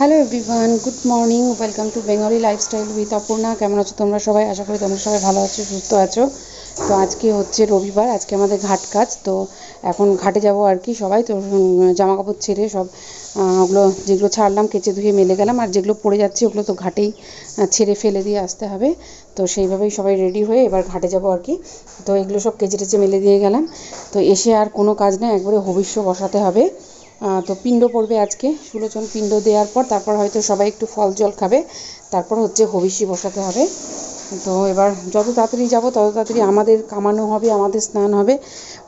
Hello everyone good morning welcome to Bengali lifestyle with Aparna কেমন আছো তোমরা সবাই? আশা করি তোমরা সবাই ভালো আছো, সুস্থ আছো। তো আজকে হচ্ছে রবিবার, আজকে আমাদের ঘাট কাজ। তো এখন ঘাটে যাব আর কি সবাই। তো জামা কাপড় ছেড়ে সব ওগুলো যেগুলো ছাড়লাম, কেচে ধুয়ে মেলে গেলাম। আর যেগুলো পড়ে যাচ্ছে, ওগুলো তো ঘাটেই ছেড়ে ফেলে দিয়ে আসতে হবে। তো সেইভাবেই সবাই রেডি হয়ে এবার ঘাটে যাব আর কি। তো এগুলো সব কেচে টেচে মেলে দিয়ে গেলাম। তো এসে আর কোনো কাজ নেই। একবারে হবিষ্য বসাতে হবে। তো পিণ্ড পড়বে আজকে। সুলোচন পিণ্ড দেওয়ার পর তারপর হয়তো সবাই একটু ফল জল খাবে। তারপর হচ্ছে হবিষ্যি বসাতে হবে। তো এবার যত তাড়াতাড়ি যাব, তত তাড়াতাড়ি আমাদের কামানো হবে, আমাদের স্নান হবে।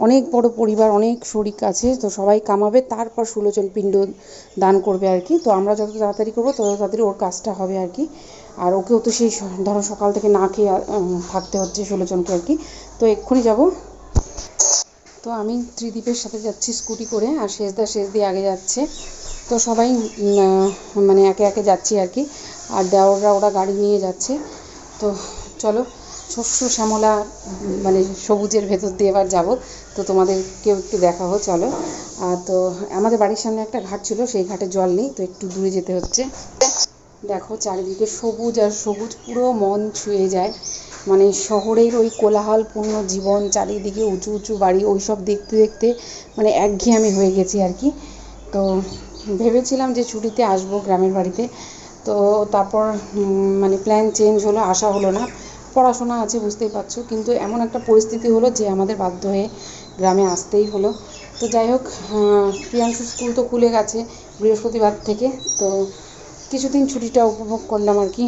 অনেক বড় পরিবার, অনেক শরিক আছে, তো সবাই কামাবে। তারপর সুলোচন পিণ্ড দান করবে আর কি। তো আমরা যত তাড়াতাড়ি করব, তত তাড়াতাড়ি ওর কাজটা হবে আর কি। আর ওকেও তো সেই ধরো সকাল থেকে না খেয়ে থাকতে হচ্ছে সুলোচনকে আর কি। তো এক্ষুনি যাব। তো আমি ত্রিদীপের সাথে যাচ্ছি স্কুটি করে আর শেষদা শেষ দিয়ে আগে যাচ্ছে। তো সবাই মানে একে একে যাচ্ছি আর কি। আর দেওররা ওরা গাড়ি নিয়ে যাচ্ছে। তো চলো শস্য শ্যামলা মানে সবুজের ভেতর দিয়ে এবার যাব। তো তোমাদেরকেও একটু দেখাবো, চলো। আর তো আমাদের বাড়ির সামনে একটা ঘাট ছিল, সেই ঘাটে জল নেই, তো একটু দূরে যেতে হচ্ছে। দেখো চারিদিকে সবুজ আর সবুজ, পুরো মন ছুঁয়ে যায়। মানে শহরের ওই কোলাহলপূর্ণ জীবন চারিদিকে উঁচু উঁচু বাড়ি ওই সব দেখতে দেখতে মানে একঘেয়েমি হয়ে গেছি আর কি। তো ভেবেছিলাম যে ছুটিতে আসব গ্রামের বাড়িতে। তো তারপর মানে প্ল্যান চেঞ্জ হলো, আসা হলো না। পড়াশোনা আছে, বুঝতেই পারছ। কিন্তু এমন একটা পরিস্থিতি হলো যে আমাদের বাধ্য হয়ে গ্রামে আসতেই হলো। তো যাই হোক প্রিয়াংশু স্কুল তো খুলে গেছে বৃহস্পতিবার থেকে। তো কিছুদিন ছুটিটা উপভোগ করলাম আর কি।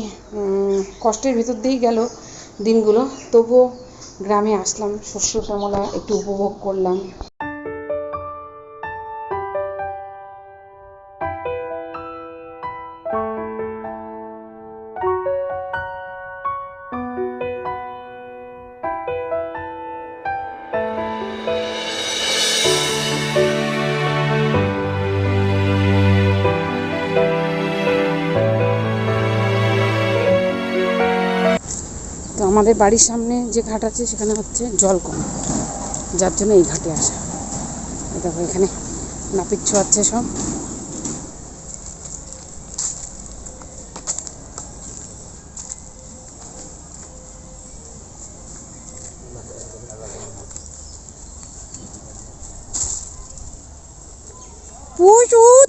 কষ্টের ভিতর দিয়েই গেল। দিনগুলো। তবুও গ্রামে আসলাম শস্য শ্যামলা একটু উপভোগ করলাম। তো আমাদের বাড়ির সামনে যে ঘাট আছে সেখানে হচ্ছে জল কম। যার জন্য এই ঘাটে আসা। দেখো এখানে নাপিত ছোঁয়াচ্ছে সব।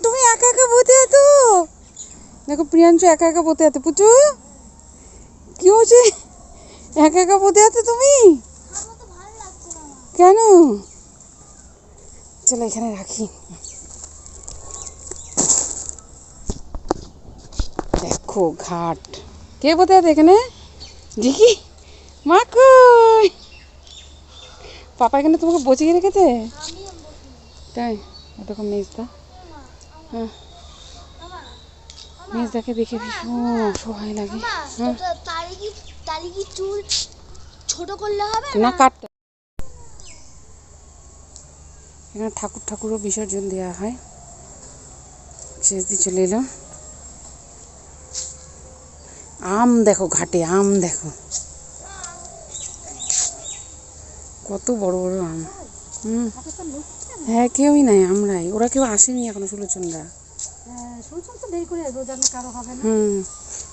তুমি একা একা আছো? দেখো প্রিয়াংশু একা একা বসে আছে। পুচু, কি হয়েছে? একা একা বসে আছো তুমি? কেন? চলো এখানে রাখি। দেখো ঘাট। কে বসে আছে এখানে? দেখি মা কই? পাপা এখানে তোমাকে বসিয়ে রেখেছে? তাই? দেখো মেজদা হ্যাঁ। মেজদাকে দেখে ভীষণ অসহায় লাগে। হ্যাঁ। তাহলে কি চুল ছোট করলে হবে না কাটতে এখানে ঠাকুর ঠাকুরও বিসর্জন দেওয়া হয়। শেষ দিয়ে চলে এলো। আম দেখো ঘাটে আম দেখো। কত বড় বড় আম। হুম। হ্যাঁ কেউই নাই আমরাই। ওরা কেউ আসেনি এখনও সুলোচনরা। শুনছেন তো দেরি করে রোজ আমি কারও হবে না। হুম।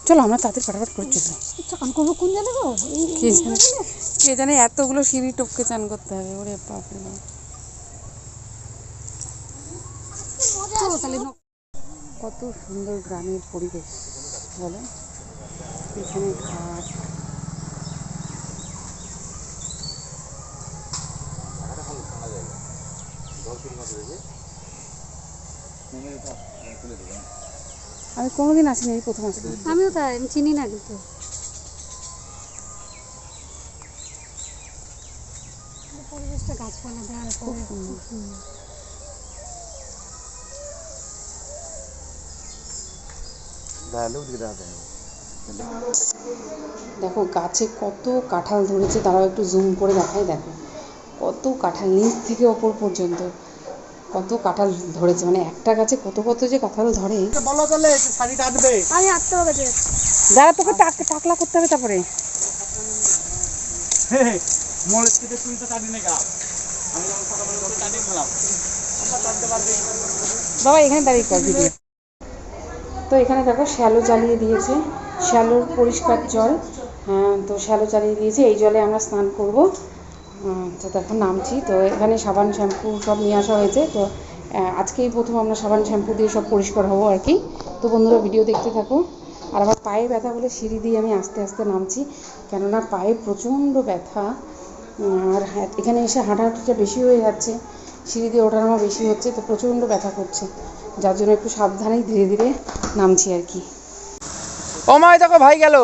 চলো আমরা তাদের ফাটাফাট করে চলো ইচ্ছা কান করব কোন জানে গো? কে জানে? কে জানে এতগুলো সিঁড়ি টপকে চান করতে হবে ওরে বাপরে বাপ। চলো তাহলে কত সুন্দর গ্রামের পরিবেশ বলো। এখানে ঘাট। আমি কোনোদিন আসিনি এই প্রথম আসলাম আমিও তাই আমি চিনি না কিন্তু। পরিবেশটা গাছপালা দেওয়ার পরে খুব সুন্দর। দেখো গাছে কত কাঁঠাল ধরেছে তারাও একটু জুম করে দেখায় দেখো। কত কাঁঠাল নিচ থেকে ওপর পর্যন্ত। কত কাঁঠাল ধরেছে মানে একটা গাছে কত কত যে কাঁঠাল ধরে। বলো তাহলে শাড়ি কাটবে। আমি আটটা হবে যে যারা তোকে টাক টাকলা করতে হবে তারপরে। মোল থেকে তুই তো কাটি নেই গা। আমি যখন সকালে করে কাটিয়ে দিলাম আমরা কাটতে পারবি। বাবা এখানে দাঁড়িয়ে কর ভিডিও। তো এখানে দেখো শ্যালো জ্বালিয়ে দিয়েছে। শ্যালোর পরিষ্কার জল হ্যাঁ, তো শ্যালো চালিয়ে দিয়েছে। এই জলে আমরা স্নান করব। তো দেখো নামছি। তো এখানে সাবান শ্যাম্পু সব নিয়ে আসা হয়েছে। তো আজকেই প্রথম আমরা সাবান শ্যাম্পু দিয়ে সব পরিষ্কার হব আর কি। তো বন্ধুরা ভিডিও দেখতে থাকো। আর আমার পায়ে ব্যথা বলে সিঁড়ি দিয়ে আমি আস্তে আস্তে নামছি। কেননা পায়ে প্রচণ্ড ব্যথা। আর হ্যাঁ, এখানে এসে হাঁটাহাঁটিটা বেশি হয়ে যাচ্ছে। সিঁড়ি দিয়ে ওঠানামা বেশি হচ্ছে। তো প্রচণ্ড ব্যথা করছে। যার জন্য একটু সাবধানেই ধীরে ধীরে নামছি আর কি। ও মা দেখো ভাই গেল।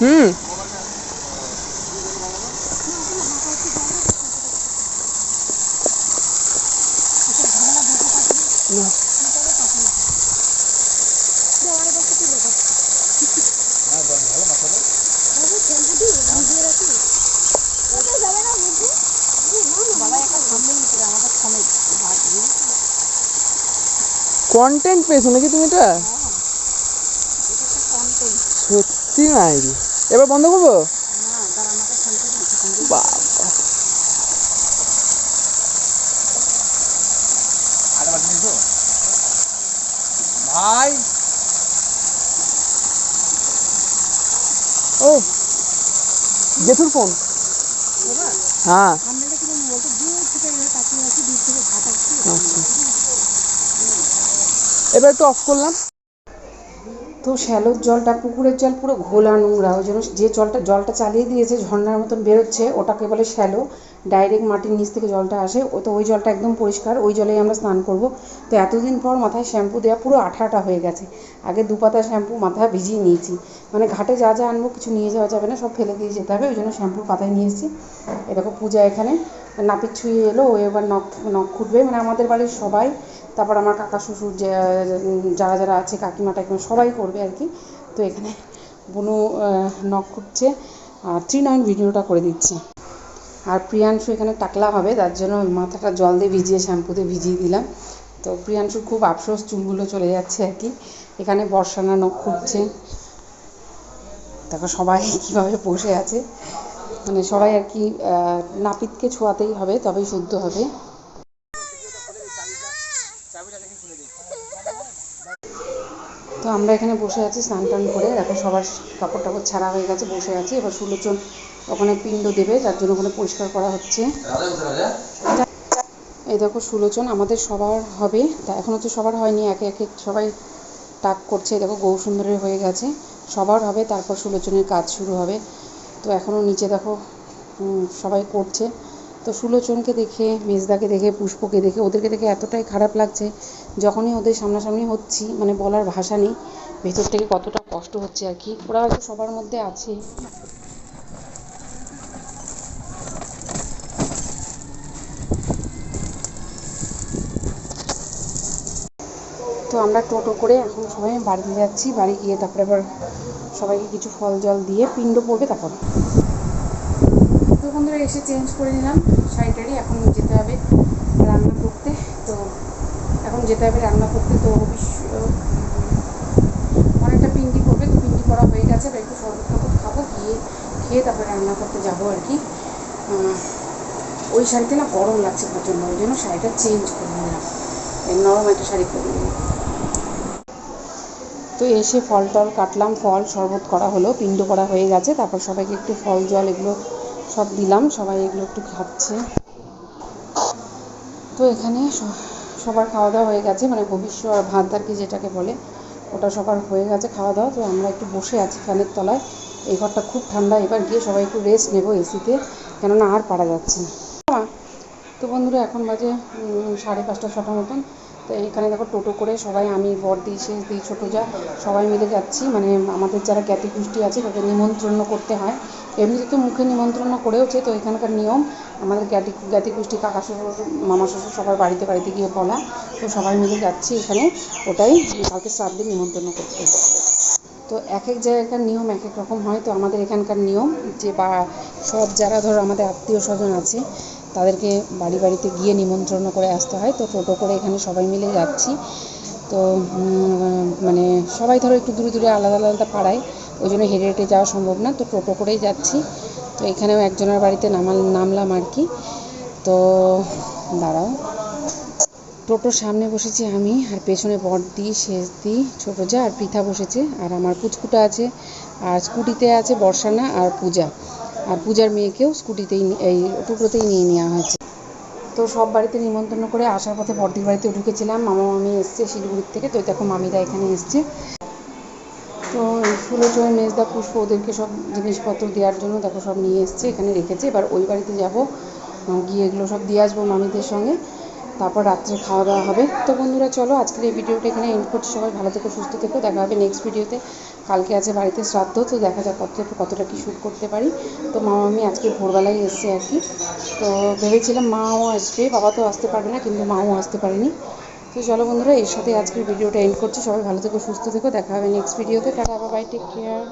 হুম কন্টেন্ট পেয়েছ নাকি তুমি এটা? সত্যি? নাই এবার বন্ধ করব? বাবা ভাই। ও জেঠুর ফোন। হ্যাঁ। আচ্ছা। এবার একটু অফ করলাম। শ্যালোর জলটা, পুকুরের জল পুরো ঘোলা নোংরা, ওই জন্য যে জলটা জলটা চালিয়ে দিয়েছে ঝর্নার মতন বেরোচ্ছে, ওটাকে বলে শ্যালো। ডাইরেক্ট মাটির নিচ থেকে জলটা আসে, ও তো ওই জলটা একদম পরিষ্কার, ওই জলেই আমরা স্নান করব। তো এতদিন পর মাথায় শ্যাম্পু দেওয়া পুরো আঠা আঠা হয়ে গেছে। আগে দু পাতা শ্যাম্পু মাথায় ভিজিয়ে নিয়েছি। মানে ঘাটে যা যা আনব, কিছু নিয়ে যাওয়া যাবে না, সব ফেলে দিয়ে যেতে হবে, ওই জন্য শ্যাম্পুর পাতায় নিয়ে এসেছি। এ দেখো পূজা এখানে। নাপিত ছুঁয়ে এলো ও এবার নখ নখ খুঁটবে। মানে আমাদের বাড়ির সবাই, তারপর আমার কাকা শ্বশুর যারা যারা আছে, কাকিমা টাকিমা, সবাই করবে আর কি। তো এখানে বুনু নখ খুঁটছে আর ত্রিনয়ন ভিডিওটা করে দিচ্ছে। আর প্রিয়াংশু এখানে টাকলা হবে, তার জন্য মাথাটা জল দিয়ে ভিজিয়ে শ্যাম্পুতে ভিজিয়ে দিলাম। তো প্রিয়াংশুর খুব আফসোস, চুলগুলো চলে যাচ্ছে আর কি। এখানে বর্ষানা নখ খুঁটছে। দেখো সবাই কীভাবে বসে আছে। মানে সবাই আর কি নাপিতকে ছোঁয়াতেই হবে, তবেই শুদ্ধ হবে। তো আমরা এখানে বসে আছি, স্নান টান করে, দেখো সবার কাপড় টাপড় ছাড়া হয়ে গেছে, বসে আছি। এবার সুলোচন ওখানে পিণ্ড দেবে তার জন্য ওখানে পরিষ্কার করা হচ্ছে। এই দেখো সুলোচন আমাদের সবার হবে। তা এখনও তো সবার হয়নি, একে একে সবাই টাক করছে। দেখো গৌসুন্দরের হয়ে গেছে, সবার হবে, তারপর সুলোচনের কাজ শুরু হবে। তো এখনও নিচে দেখো সবাই করছে। তো সুলোচনকে দেখে, মেজদাকে দেখে, পুষ্পকে দেখে, ওদেরকে দেখে এতটাই খারাপ লাগছে, যখনই ওদের সামনাসামনি হচ্ছি মানে বলার ভাষা নেই, ভেতর থেকে কতটা কষ্ট হচ্ছে আর কি। ওরা হয়তো সবার মধ্যে আছে। আমরা টোটো করে এখন সবাই বাড়িতে যাচ্ছি। বাড়ি গিয়ে তারপরে আবার সবাইকে কিছু ফল, জল দিয়ে পিণ্ড পড়বে তারপর। তো বন্ধুরা, এসে চেঞ্জ করে নিলাম শাড়িটারি এখন যেতে হবে রান্না করতে। তো এখন যেতে হবে রান্না করতে। তো অবশ্য, অনেকটা পিন্ডি করবে তো পিন্ডি করা হয়ে গেছে। একটু শরবত টরবত খাব। গিয়ে খেয়ে তারপরে রান্না করতে যাব আর কি। ওই শাড়িতে না গরম লাগছে প্রচণ্ড ওই জন্য শাড়িটা চেঞ্জ করে নিলাম। নরম একটা শাড়ি পরে নিলাম। তো এসে ফল টল কাটলাম, ফল শরবত করা হলো, পিণ্ড করা হয়ে গেছে, তারপর সবাইকে একটু ফল, জল এগুলো সব দিলাম, সবাই এগুলো একটু খাচ্ছে। তো এখানে সবার খাওয়া দাওয়া হয়ে গেছে মানে ভবিষ্য আর ভাত আর কি যেটাকে বলে, ওটা সবার হয়ে গেছে খাওয়া দাওয়া তো আমরা একটু বসে আছি ফ্যানের তলায়। এই ঘরটা খুব ঠান্ডা, এবার গিয়ে সবাই একটু রেস্ট নেব এসিতে কেননা আর পারা যাচ্ছে না। তো বন্ধুরা, এখন বাজে সাড়ে পাঁচটা ছটার মতন। তো এখানে দেখো টোটো করে সবাই, আমি বড়দি শেষ দিই ছোটো যা, সবাই মিলে যাচ্ছি। মানে আমাদের যারা জ্ঞাতি গোষ্ঠী আছে, তাদের নিমন্ত্রণ করতে হয়। এমনিতে তো মুখে নিমন্ত্রণ করেওছে, তো এখানকার নিয়ম। আমাদের জ্ঞাতি জ্ঞাতি গোষ্ঠী, কাকা শ্বশুর, মামা শ্বশুর সবার বাড়িতে বাড়িতে গিয়ে বলা। তো সবাই মিলে যাচ্ছি এখানে। ওটাই কালকে শ্রাদ্ধে নিমন্ত্রণ করতে। তো এক এক জায়গাকার নিয়ম এক এক রকম হয়। তো আমাদের এখানকার নিয়ম যে বা, সব যারা ধরো আমাদের আত্মীয় স্বজন আছে তাদেরকে বাড়ি বাড়িতে গিয়ে নিমন্ত্রণ করে আসতে হয়। তো টোটো করে এখানে সবাই মিলে যাচ্ছি। তো মানে সবাই ধরো একটু দূরে দূরে আলাদা আলাদা পাড়ায়, ওই জন্য হেঁটে হেঁটে যাওয়া সম্ভব না। তো টোটো করেই যাচ্ছি। তো এখানেও একজনের বাড়িতে নামাল নামলাম আর কি। তো, দাঁড়াও। টোটোর সামনে বসেছি আমি, আর পেছনে বড়দি শেষদি ছোটো যা, আর পৃথা বসেছে। আর আমার পুচকুটা আছে, আর স্কুটিতে আছে বর্ষানা আর পূজা। আর পূজার মেয়েকেও স্কুটিতেই এই টুকরোতেই নিয়ে নেওয়া হয়েছে। তো সব বাড়িতে নিমন্ত্রণ করে আসার পথে বর্দির বাড়িতে ঢুকেছিলাম। মামা মামি এসছে শিলিগুড়ির থেকে। তো দেখো মামিরা এখানে এসছে। তো ফুলোচয় মেজদা, পুষ্প ওদেরকে সব জিনিসপত্র দেওয়ার জন্য দেখো সব নিয়ে এসছে, এখানে রেখেছে। এবার ওই বাড়িতে যাব। গিয়ে এগুলো সব দিয়ে আসব মামিদের সঙ্গে। তারপর রাত্রে খাওয়া দাওয়া হবে। তো বন্ধুরা, চলো আজকের এই ভিডিওটা এখানে এন্ড করছি। সবাই ভালো থেকো, সুস্থ থেকো। দেখা হবে নেক্সট ভিডিওতে কালকে আছে বাড়িতে শ্রাদ্ধ, তো দেখা যাক কত কতটা কি শ্যুট করতে পারি। তো মা মামি আজকে ভোরবেলায় এসছে আর কি। তো ভেবেছিলাম মাও আসবে, বাবা তো আসতে পারবে না, কিন্তু মাও আসতে পারেনি। তো চলো বন্ধুরা, এর সাথে আজকের ভিডিওটা এন্ড করছি। সবাই ভালো থেকো, সুস্থ থেকো। দেখা হবে নেক্সট ভিডিওতে টাটা বাই টেক কেয়ার